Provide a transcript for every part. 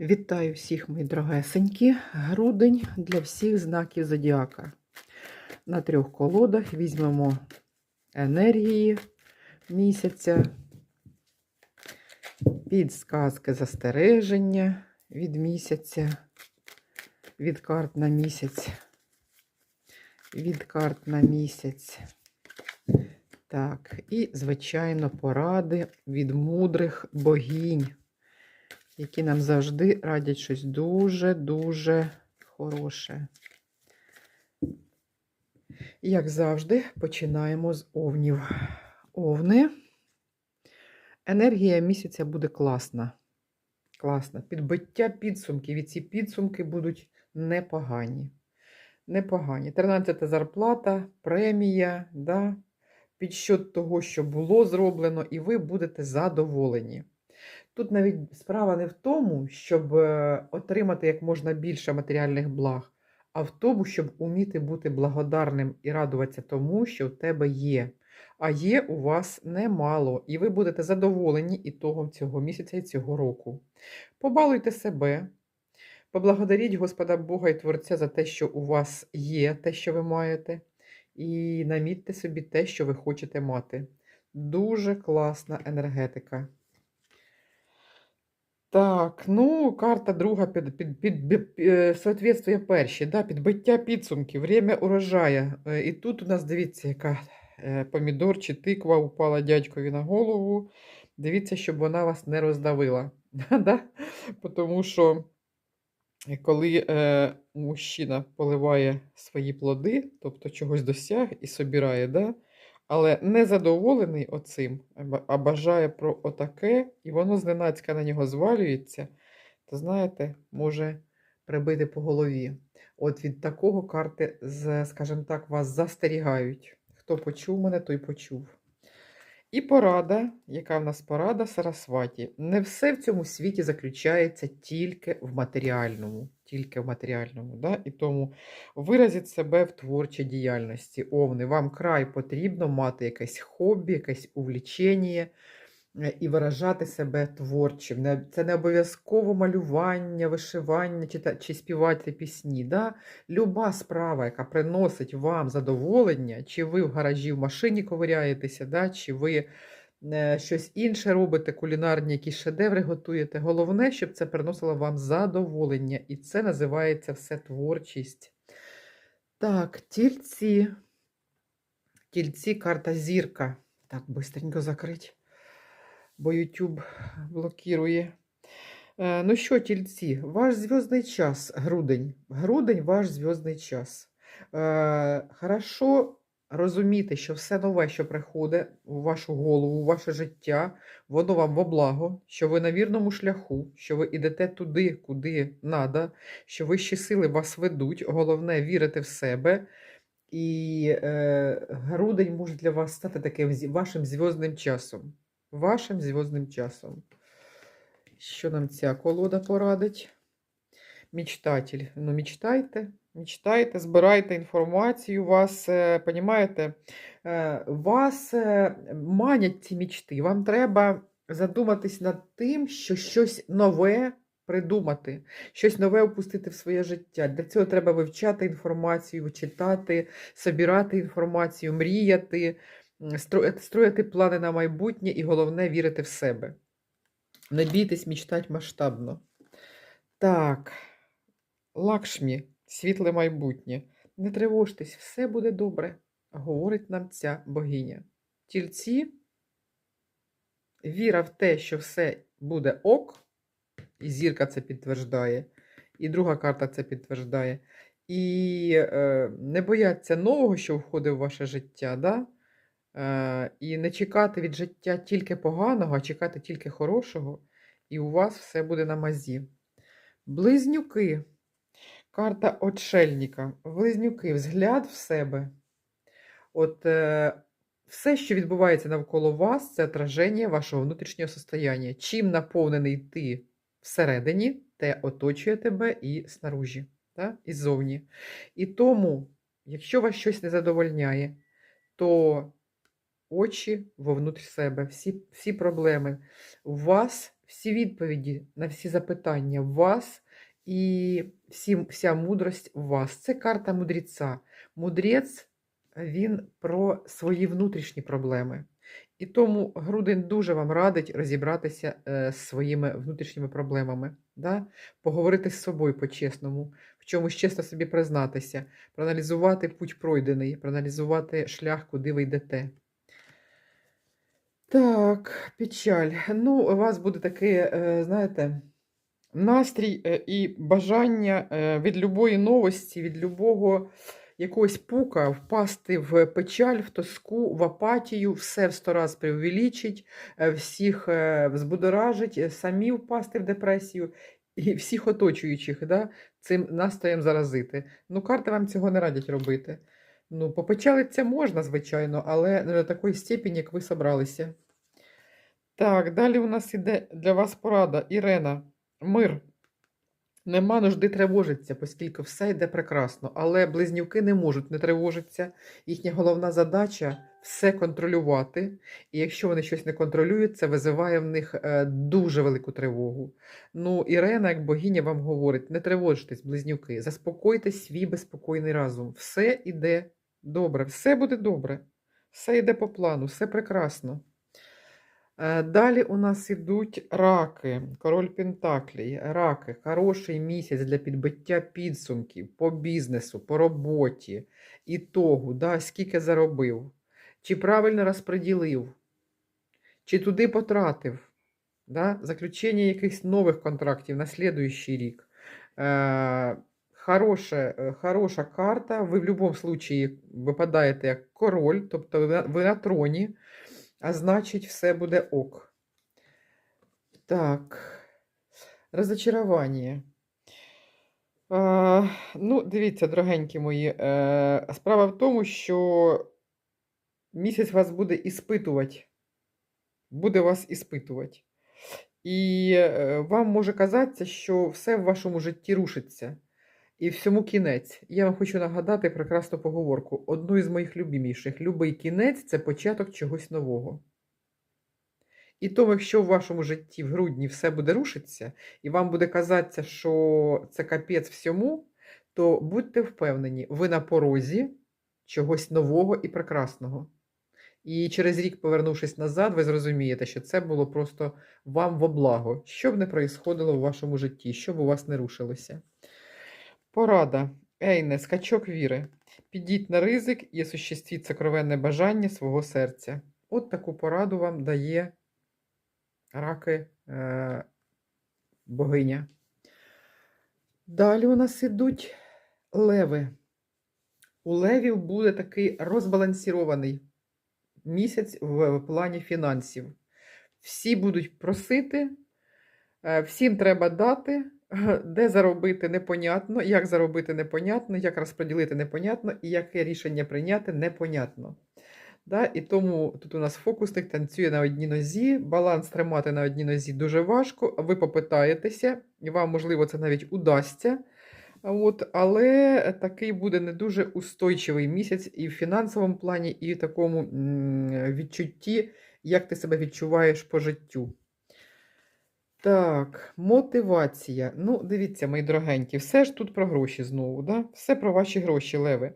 Вітаю всіх, мої дорогесенькі. Грудень для всіх знаків зодіака. На трьох колодах візьмемо енергії місяця, підсказки застереження від місяця, від карт на місяць, від карт на місяць. Так, і, звичайно, поради від мудрих богінь які нам завжди радять щось дуже-дуже хороше. І, як завжди, починаємо з овнів. Овни. Енергія місяця буде класна. Класна. Підбиття підсумків. І ці підсумки будуть непогані. Непогані. 13 зарплата, премія, да? підсчет того, що було зроблено, і ви будете задоволені. Тут навіть справа не в тому, щоб е, отримати як можна більше матеріальних благ, а в тому, щоб уміти бути благодарним і радуватися тому, що в тебе є. А є у вас немало, і ви будете задоволені ітогом цього місяця і цього року. Побалуйте себе, поблагодаріть Господа Бога і Творця за те, що у вас є, те, що ви маєте, і намітьте собі те, що ви хочете мати. Дуже класна енергетика. Так, ну, карта друга під, під, під, під, е, соответствує першій, да, підбиття підсумків, время урожаю. Е, І тут у нас, дивіться, яка е, помідор чи тиква упала дядькові на голову. Дивіться, щоб вона вас не роздавила. да? Тому що коли е, мужчина поливає свої плоди, тобто чогось досяг і собирає, да? Але не задоволений оцим, а бажає про отаке, і воно зненацька на нього звалюється, то, знаєте, може прибити по голові. От від такого карти, скажімо так, вас застерігають. Хто почув мене, той почув. І порада, яка в нас порада Сарасваті. Не все в цьому світі заключається тільки в матеріальному. Тільки в матеріальному. Да? І тому виразіть себе в творчій діяльності. Овни, вам край потрібно мати якесь хобі, якесь увлічення е, і виражати себе творчим. Це не обов'язково малювання, вишивання чи чи співати пісні. Да? Люба справа, яка приносить вам задоволення, чи ви в гаражі в машині ковиряєтеся, да? чи ви щось інше робите, кулінарні, якісь шедеври готуєте. Головне, щоб це приносило вам задоволення. І це називається все творчість. Так, тільці. Тільці, карта зірка. Так, быстренько закрить, бо YouTube блокує. Е, ну що, тільці, ваш зв'язний час, грудень. Грудень ваш зв'язний час. Е, хорошо розуміти, що все нове, що приходить у вашу голову, у ваше життя, воно вам во благо, що ви на вірному шляху, що ви йдете туди, куди треба, що вищі сили вас ведуть. Головне вірити в себе. І е, грудень може для вас стати таким вашим зв'язним часом. Вашим зв'язним часом. Що нам ця колода порадить? Мічтатель. Ну, мечтайте, мечтайте, збирайте інформацію, вас, е, понімаєте, е, вас е, манять ці мічти. Вам треба задуматись над тим, що щось нове придумати, щось нове опустити в своє життя. Для цього треба вивчати інформацію, читати, собирати інформацію, мріяти, строїти плани на майбутнє і головне вірити в себе. Не бійтесь мечтати масштабно. Так, Лакшмі, світле майбутнє. Не тривожтесь, все буде добре, говорить нам ця богиня. Тільці, віра в те, що все буде ок, і зірка це підтверждає, і друга карта це підтверждає. І е, не бояться нового, що входить в ваше життя. да? Е, І не чекати від життя тільки поганого, а чекати тільки хорошого, і у вас все буде на мазі. Близнюки. Карта отшельника. Близнюки, взгляд в себе. От е, все, що відбувається навколо вас, це отраження вашого внутрішнього состояння. Чим наповнений ти всередині, те оточує тебе і снаружі, та? і ззовні. І тому, якщо вас щось не задовольняє, то очі вовнутрь себе, всі всі проблеми у вас всі відповіді на всі запитання в вас, і всі, вся мудрость в вас. Це карта мудреця. Мудрець він про свої внутрішні проблеми. І тому грудень дуже вам радить розібратися е, з своїми внутрішніми проблемами, да? поговорити з собою по-чесному, в чомусь чесно собі признатися, проаналізувати путь пройдений, проаналізувати шлях, куди ви йдете. Так, печаль. Ну, у вас буде таке, е, знаєте, настрій е, і бажання е, від любої новості, від любого якогось пука впасти в печаль, в тоску, в апатію, все в сто раз преувеличить, е, всіх взбудоражить, е, самі впасти в депресію і всіх оточуючих да, цим настроєм заразити. Ну, карти вам цього не радять робити. Ну, попечалиться можна, звичайно, але не до такої степені, як ви собралися. Так, далі у нас іде для вас порада. Ірена, мир. Нема нужди тривожитися, оскільки все йде прекрасно. Але близнюки не можуть не тривожитися. Їхня головна задача все контролювати. І якщо вони щось не контролюють, це визиває в них е, дуже велику тривогу. Ну, Ірена, як богиня, вам говорить: не тривожтесь, близнюки, заспокойте свій безпокійний разум. Все йде добре, все буде добре, все йде по плану, все прекрасно. Е, Далі у нас ідуть раки, король Пентаклій, раки, хороший місяць для підбиття підсумків по бізнесу, по роботі, ітогу, да, скільки заробив, чи правильно розподілив, чи туди потратив, да, заключення якихось нових контрактів на слідуючий рік. Е, хороша, е, хороша карта, ви в будь-якому випадаєте як король, тобто ви на- ви на троні. А значить, все буде ок. Так. Розочарування. Е, ну, дивіться, дорогенькі мої. Е, справа в тому, що місяць вас буде іспитувати. Буде вас іспитувати. І е, вам може казатися, що все в вашому житті рушиться. І всьому кінець. Я вам хочу нагадати прекрасну поговорку. Одну із моїх любиміших. Любий кінець це початок чогось нового. І тому, якщо в вашому житті в грудні все буде рушитися, і вам буде казатися, що це капець всьому, то будьте впевнені, ви на порозі чогось нового і прекрасного. І через рік, повернувшись назад, ви зрозумієте, що це було просто вам во благо, що б не проїсходило в вашому житті, що б у вас не рушилося. Порада. Ейне, скачок віри. Підіть на ризик і осуществіть сокровенне бажання свого серця. От таку пораду вам дає раки е, богиня. Далі у нас ідуть леви. У левів буде такий розбалансірований місяць в плані фінансів. Всі будуть просити, е, всім треба дати, де заробити непонятно, як заробити непонятно, як розподілити непонятно, і яке рішення прийняти непонятно. Да? І тому тут у нас фокусник танцює на одній нозі, баланс тримати на одній нозі дуже важко. Ви попитаєтеся, і вам, можливо, це навіть удасться. От, але такий буде не дуже устойчивий місяць і в фінансовому плані, і в такому відчутті, як ти себе відчуваєш по життю. Так, мотивація. Ну, дивіться, мої дорогенькі, все ж тут про гроші знову, да? все про ваші гроші, леви.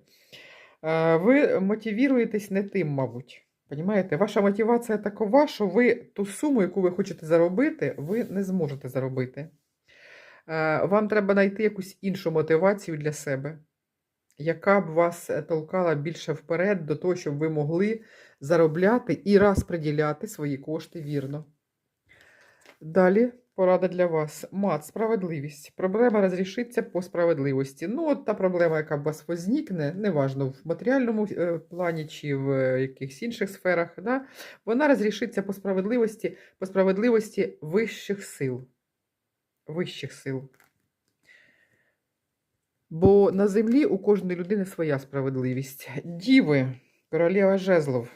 Е, Ви мотивіруєтесь не тим, мабуть. Понімаєте? Ваша мотивація такова, що ви ту суму, яку ви хочете заробити, ви не зможете заробити. Е, Вам треба знайти якусь іншу мотивацію для себе, яка б вас е, толкала більше вперед до того, щоб ви могли заробляти і розподіляти свої кошти вірно. Далі порада для вас. Мат, справедливість. Проблема розрішиться по справедливості. Ну, от та проблема, яка у вас возникне, неважно, в матеріальному е, плані чи в е, якихось інших сферах, да, вона розрішиться по справедливості, по справедливості вищих сил. Вищих сил. Бо на землі у кожної людини своя справедливість. Діви, королева жезлов.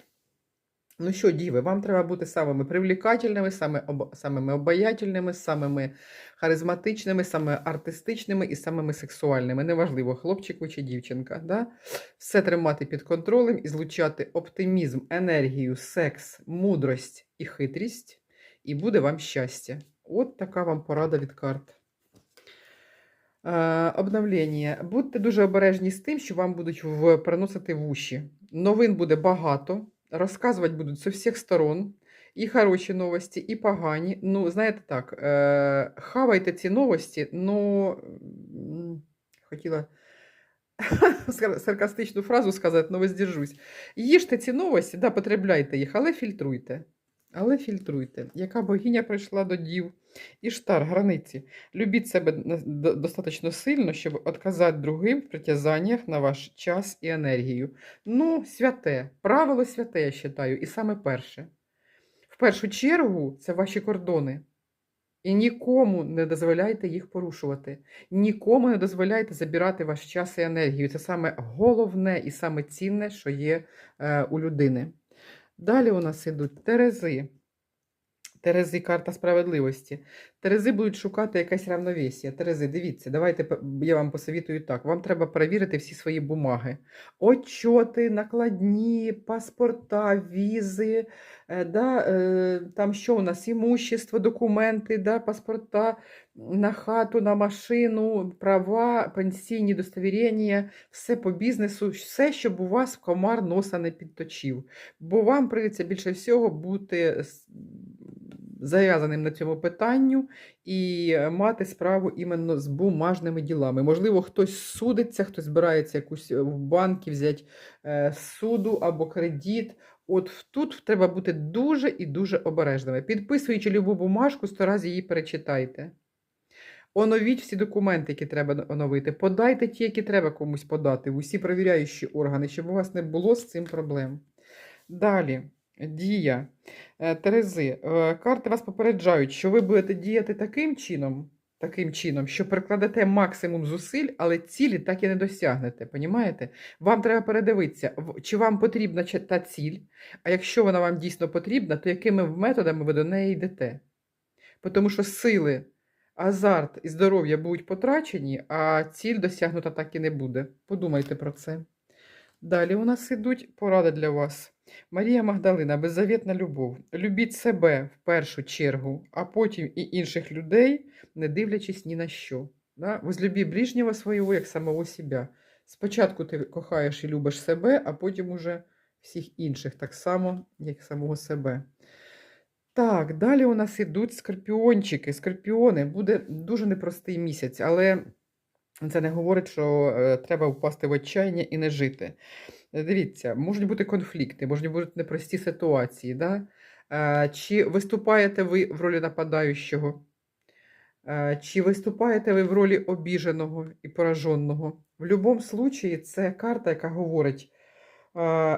Ну що, діви, вам треба бути самими привлекательними, саме об... самими обаятельними, самими харизматичними, самими артистичними і самими сексуальними. Неважливо, хлопчик ви чи дівчинка. Да? Все тримати під контролем і злучати оптимізм, енергію, секс, мудрость і хитрість, і буде вам щастя. От така вам порада від карт. Е, обновлення. Будьте дуже обережні з тим, що вам будуть в, приносити в уші. Новин буде багато, розказувати будуть з усіх сторон. І хороші новості, і погані. Ну, знаєте так, е, хавайте ці новості, ну хотіла саркастичну фразу сказати, але воздержусь. Їжте ці новості, да, потребляйте їх, але фільтруйте. Але фільтруйте. Яка богиня прийшла до дів? Іштар, границі. Любіть себе достатньо сильно, щоб відказати другим в притязаннях на ваш час і енергію. Ну, святе, правило святе, я вважаю, і саме перше. В першу чергу це ваші кордони. І нікому не дозволяйте їх порушувати. Нікому не дозволяйте забирати ваш час і енергію. Це саме головне і саме цінне, що є е, у людини. Далі у нас ідуть Терези. Терези карта справедливості. Терези будуть шукати якесь равновесія. Терези, дивіться, давайте я вам посовітую так. Вам треба перевірити всі свої бумаги. Отчоти, накладні, паспорта, візи, е, да, е, там що у нас, імущество, документи, да, паспорта на хату, на машину, права, пенсійні достовірення, все по бізнесу, все, щоб у вас комар носа не підточив. Бо вам прийдеться більше всього бути зав'язаним на цьому питанню і мати справу іменно з бумажними ділами. Можливо, хтось судиться, хтось збирається якусь е, в банки взяти е, суду або кредит. От тут треба бути дуже і дуже обережними. Підписуючи любу бумажку, сто разів її перечитайте. Оновіть всі документи, які треба оновити. Подайте ті, які треба комусь подати, в усі перевіряючі органи, щоб у вас не було з цим проблем. Далі, дія. Е, Терези, е, карти вас попереджають, що ви будете діяти таким чином, таким чином, що прикладете максимум зусиль, але цілі так і не досягнете. Понімаєте? Вам треба передивитися, чи вам потрібна та ціль, а якщо вона вам дійсно потрібна, то якими методами ви до неї йдете. Тому що сили, азарт і здоров'я будуть потрачені, а ціль досягнута так і не буде. Подумайте про це. Далі у нас ідуть поради для вас. Марія Магдалина, беззавітна любов. Любіть себе в першу чергу, а потім і інших людей, не дивлячись ні на що. Да? Возлюбі ближнього свого, як самого себе. Спочатку ти кохаєш і любиш себе, а потім уже всіх інших, так само, як самого себе. Так, далі у нас ідуть скорпіончики. Скорпіони. Буде дуже непростий місяць, але це не говорить, що е, треба впасти в отчаяння і не жити. Е, Дивіться, можуть бути конфлікти, можуть бути непрості ситуації. Да? Е, Чи виступаєте ви в ролі нападаючого? Чи виступаєте ви в ролі обіженого і пораженого? В будь-якому випадку це карта, яка говорить,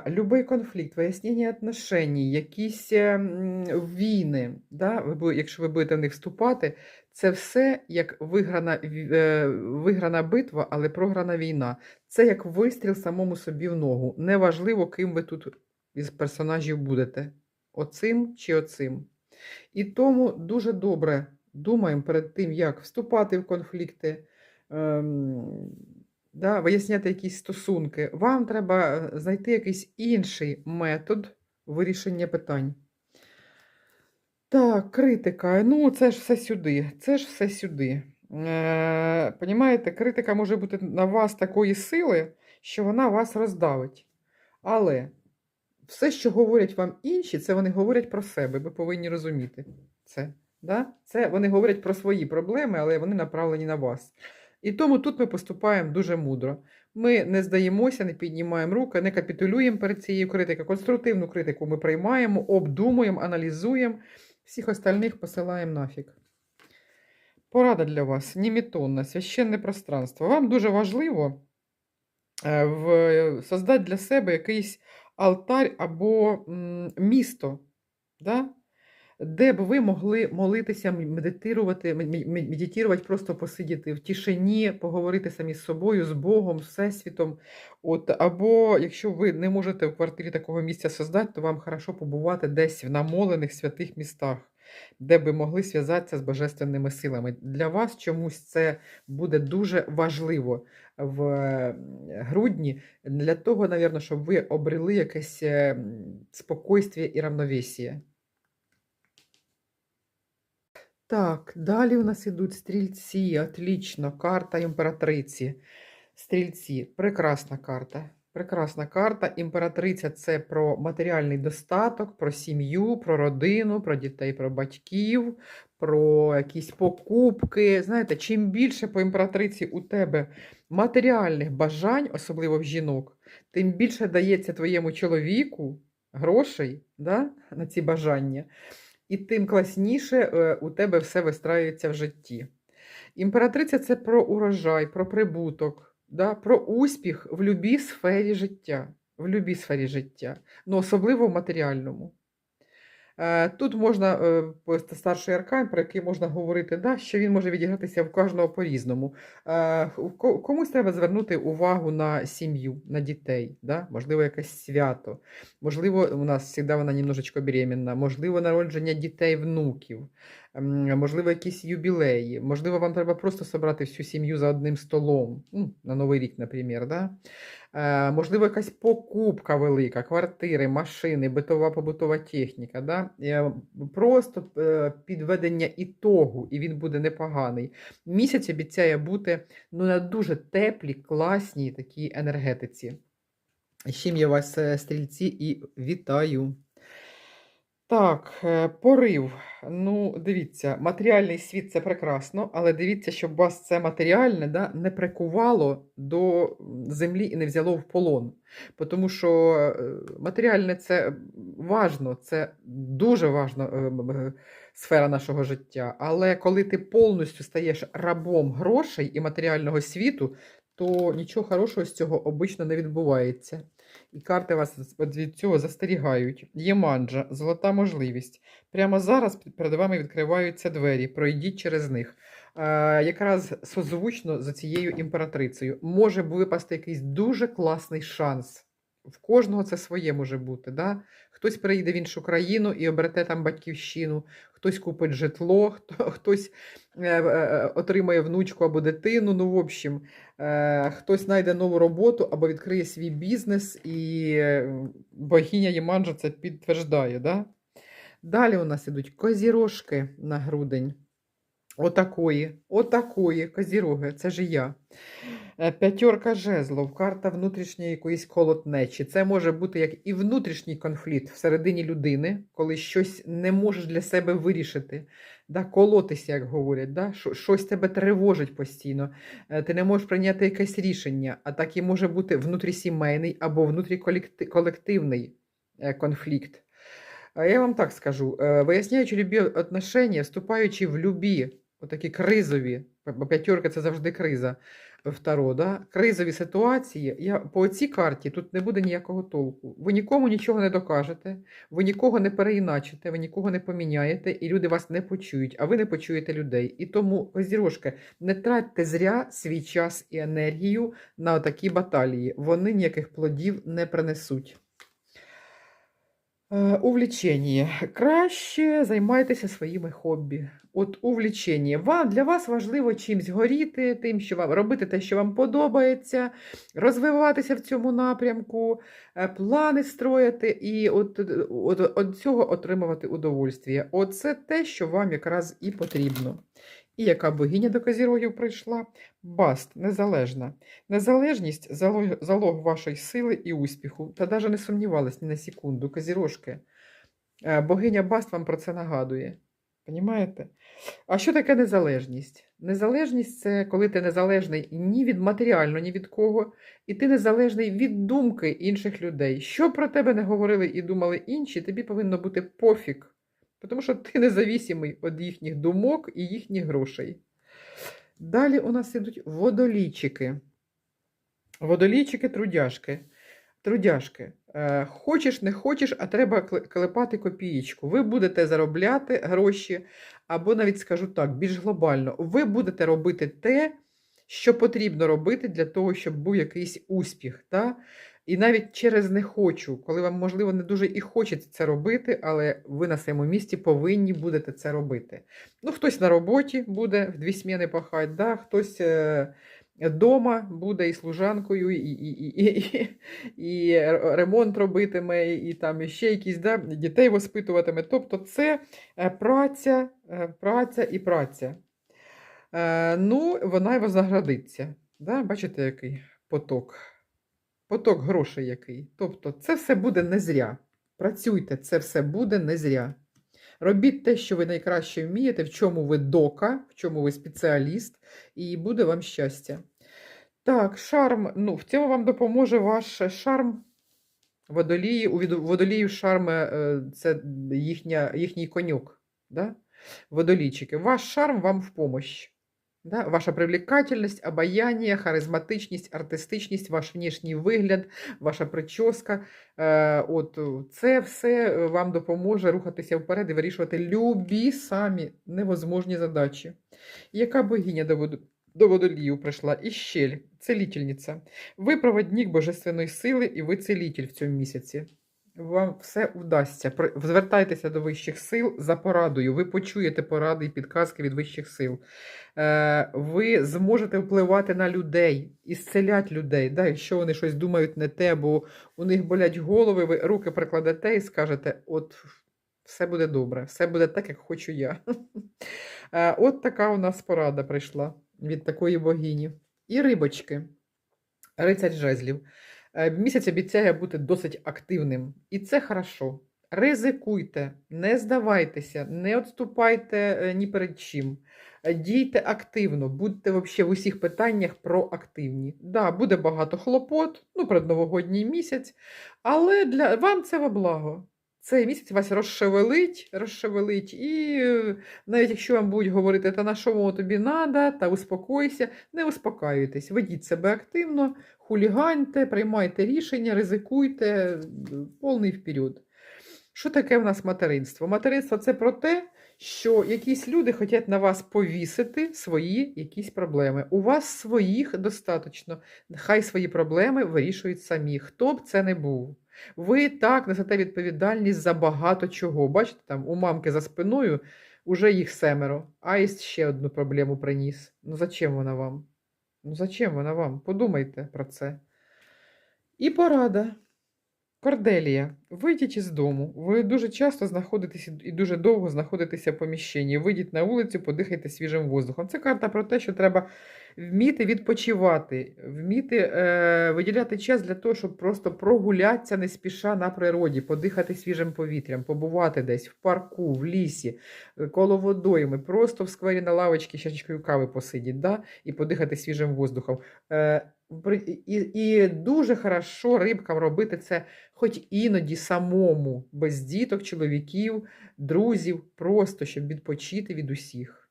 любий конфлікт, вияснення отношеній, якісь е, війни, да, якщо ви будете в них вступати, це все як виграна, е, виграна битва, але програна війна. Це як вистріл самому собі в ногу. Неважливо, ким ви тут із персонажів будете. Оцим чи оцим. І тому дуже добре думаємо перед тим, як вступати в конфлікти, ем, да, виясняти якісь стосунки. Вам треба е, знайти якийсь інший метод вирішення питань. Так, критика. Ну, це ж все сюди. Це ж все сюди. Е, понімаєте, критика може бути на вас такої сили, що вона вас роздавить. Але все, що говорять вам інші, це вони говорять про себе. Ви повинні розуміти це. Да? Це вони говорять про свої проблеми, але вони направлені на вас. І тому тут ми поступаємо дуже мудро. Ми не здаємося, не піднімаємо руки, не капітулюємо перед цією критикою. Конструктивну критику ми приймаємо, обдумуємо, аналізуємо, всіх остальних посилаємо нафіг. Порада для вас, німітонна, священне пространство. Вам дуже важливо е, в, создати для себе якийсь алтарь або місто, да? Де б ви могли молитися, медитувати, медитувати, просто посидіти в тишині, поговорити самі з собою, з Богом, з Всесвітом. От, або якщо ви не можете в квартирі такого місця создати, то вам хорошо побувати десь в намолених святих містах, де би могли зв'язатися з божественними силами. Для вас чомусь це буде дуже важливо в грудні, для того, навірно, щоб ви обрели якесь е, спокойствие і равновесие. Так, далі у нас ідуть стрільці. Отлично. Карта імператриці. Стрільці. Прекрасна карта. Прекрасна карта. Імператриця це про матеріальний достаток, про сім'ю, про родину, про дітей, про батьків, про якісь покупки. Знаєте, чим більше по імператриці у тебе матеріальних бажань, особливо в жінок, тим більше дається твоєму чоловіку грошей да, на ці бажання, і тим класніше е, у тебе все вистраюється в житті. Імператриця це про урожай, про прибуток, да, про успіх в будь-якій сфері життя. В будь-якій сфері життя, ну особливо в матеріальному. Е, Тут можна е, старший аркан, про який можна говорити, да, що він може відігратися в кожного по-різному. Е, Комусь треба звернути увагу на сім'ю, на дітей, да? можливо, якесь свято. Можливо, у нас завжди вона немножечко беременна, можливо, народження дітей, внуків, можливо, якісь юбілеї. Можливо, вам треба просто собрати всю сім'ю за одним столом, ну, на Новий рік, наприклад. Да? Е, можливо, якась покупка велика, квартири, машини, битова побутова техніка. Да? Е, Просто е, підведення ітогу, і він буде непоганий. Місяць обіцяє бути ну, на дуже теплій, класній такій енергетиці. З чим я вас, стрільці, і вітаю. Так, е, порив. Ну, дивіться, матеріальний світ це прекрасно, але дивіться, щоб вас це матеріальне да, не прикувало до землі і не взяло в полон. Тому що е, матеріальне це важно, це дуже важна е, сфера нашого життя. Але коли ти повністю стаєш рабом грошей і матеріального світу, то нічого хорошого з цього обично не відбувається. І карти вас від цього застерігають. Єманджа, золота можливість. Прямо зараз перед вами відкриваються двері. Пройдіть через них. Е, якраз созвучно за цією імператрицею може випасти якийсь дуже класний шанс. В кожного це своє може бути. Да? Хтось переїде в іншу країну і оберете там батьківщину, хтось купить житло, хто, хтось е, е, отримає внучку або дитину. Ну, в общем, е, хтось знайде нову роботу або відкриє свій бізнес, і е, богиня Єманджа це підтверждає. Да? Далі у нас ідуть козірожки на грудень. Отакої, отакої козіроги, це ж я. Е, П'ятерка жезлов, карта внутрішньої якоїсь колотнечі. Це може бути як і внутрішній конфлікт всередині людини, коли щось не можеш для себе вирішити, да, колотися, як говорять, да, що- щось тебе тривожить постійно. Е, Ти не можеш прийняти якесь рішення, а так і може бути внутрісімейний або внутріколективний е, конфлікт. Я вам так скажу: виясняючи любі отношення, вступаючи в любі, отакі кризові, п'ятерка це завжди криза в Таро, да? кризові ситуації, я, по цій карті тут не буде ніякого толку. Ви нікому нічого не докажете, ви нікого не переіначите, ви нікого не поміняєте, і люди вас не почують, а ви не почуєте людей. І тому, зірошки, не тратьте зря свій час і енергію на такі баталії. Вони ніяких плодів не принесуть. Е, Увлічення. Краще займайтеся своїми хобі. От увлічення. Вам, для вас важливо чимсь горіти, тим, що вам робити те, що вам подобається, розвиватися в цьому напрямку, е, плани строїти і от, от, от цього отримувати удовольствие. Оце те, що вам якраз і потрібно. І яка богиня до козірогів прийшла? Баст, незалежна. Незалежність залог, залог вашої сили і успіху. Та навіть не сумнівались ні на секунду. Козірожки. Е, Богиня Баст вам про це нагадує. Понімаєте? А що таке незалежність? Незалежність це коли ти незалежний ні від матеріально, ні від кого, і ти незалежний від думки інших людей. Що про тебе не говорили і думали інші, тобі повинно бути пофіг. Тому що ти независимий від їхніх думок і їхніх грошей. Далі у нас ідуть водолійчики. Водолійчики трудяшки. Трудяшки. Е, хочеш, не хочеш, а треба клепати копієчку. Ви будете заробляти гроші, або навіть скажу так, більш глобально, ви будете робити те, що потрібно робити для того, щоб був якийсь успіх. Та? І навіть через не хочу, коли вам, можливо, не дуже і хочеться це робити, але ви на своєму місці повинні будете це робити. Ну, хтось на роботі буде в дві сміни пахати, да? хтось е, дома буде і служанкою, і, і, і, і, і, ремонт робитиме, і там ще якісь да? дітей воспитуватиме. Тобто це е, праця Е, Праця і праця. Е, Ну, вона й вознаградиться. Да? Бачите, який поток? Поток грошей який. Тобто, це все буде не зря. Працюйте, це все буде не зря. Робіть те, що ви найкраще вмієте, в чому ви дока, в чому ви спеціаліст, і буде вам щастя. Так, шарм. Ну, в цьому вам допоможе ваш шарм. Водолії, у водоліїв шарм е, це їхня, їхній конюк. Да? Водолійчики. Ваш шарм вам в помощь. Да? Ваша привлекательність, обаяние, харизматичність, артистичність, ваш внешній вигляд, ваша прическа. Е, от, це все е, вам допоможе рухатися вперед і вирішувати любі самі невозможні задачі. Яка богиня до, воду, до водолію прийшла? Іщель, целительниця. Ви проводник божественної сили, і ви целитель в цьому місяці. Вам все вдасться. Звертайтеся до вищих сил за порадою. Ви почуєте поради і підказки від вищих сил. Е, ви зможете впливати на людей, ісцелять людей. Да? Якщо вони щось думають не те, бо у них болять голови, ви руки прикладете і скажете: от все буде добре, все буде так, як хочу я. Е, От така у нас порада прийшла від такої богині. І рибочки, рицарь жезлів. Е, Місяць обіцяє бути досить активним, і це хорошо. Ризикуйте, не здавайтеся, не відступайте е, ні перед чим. Е, Дійте активно, будьте взагалі в усіх питаннях проактивні. Да, буде багато хлопот, ну, передновогодній місяць, але для вам це во благо. Цей місяць вас розшевелить, розшевелить, і е, навіть якщо вам будуть говорити, та на що воно тобі надо, та успокойся, не успокаюйтесь, ведіть себе активно, хуліганьте, приймайте рішення, ризикуйте, е, повний вперед. Що таке в нас материнство? Материнство це про те, що якісь люди хочуть на вас повісити свої якісь проблеми. У вас своїх достатньо. Хай свої проблеми вирішують самі, хто б це не був. Ви так несете відповідальність за багато чого. Бачите, там у мамки за спиною уже їх семеро, а і ще одну проблему приніс. Ну зачем вона вам? Ну зачем вона вам? Подумайте про це. І порада. Корделія, вийдіть із дому. Ви дуже часто знаходитесь і дуже довго знаходитеся в поміщенні. Вийдіть на вулицю, подихайте свіжим воздухом. Це карта про те, що треба вміти відпочивати, вміти е, виділяти час для того, щоб просто прогулятися не спіша на природі, подихати свіжим повітрям, побувати десь в парку, в лісі, е, коло водойми, просто в сквері на лавочці чашечкою кави посидіти да? і подихати свіжим воздухом. Е, і, і дуже хорошо рибкам робити це хоч іноді самому, без діток, чоловіків, друзів, просто щоб відпочити від усіх.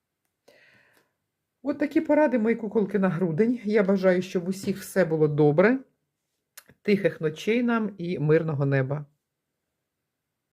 От такі поради мої куколки на грудень. Я бажаю, щоб усіх все було добре, тихих ночей нам і мирного неба.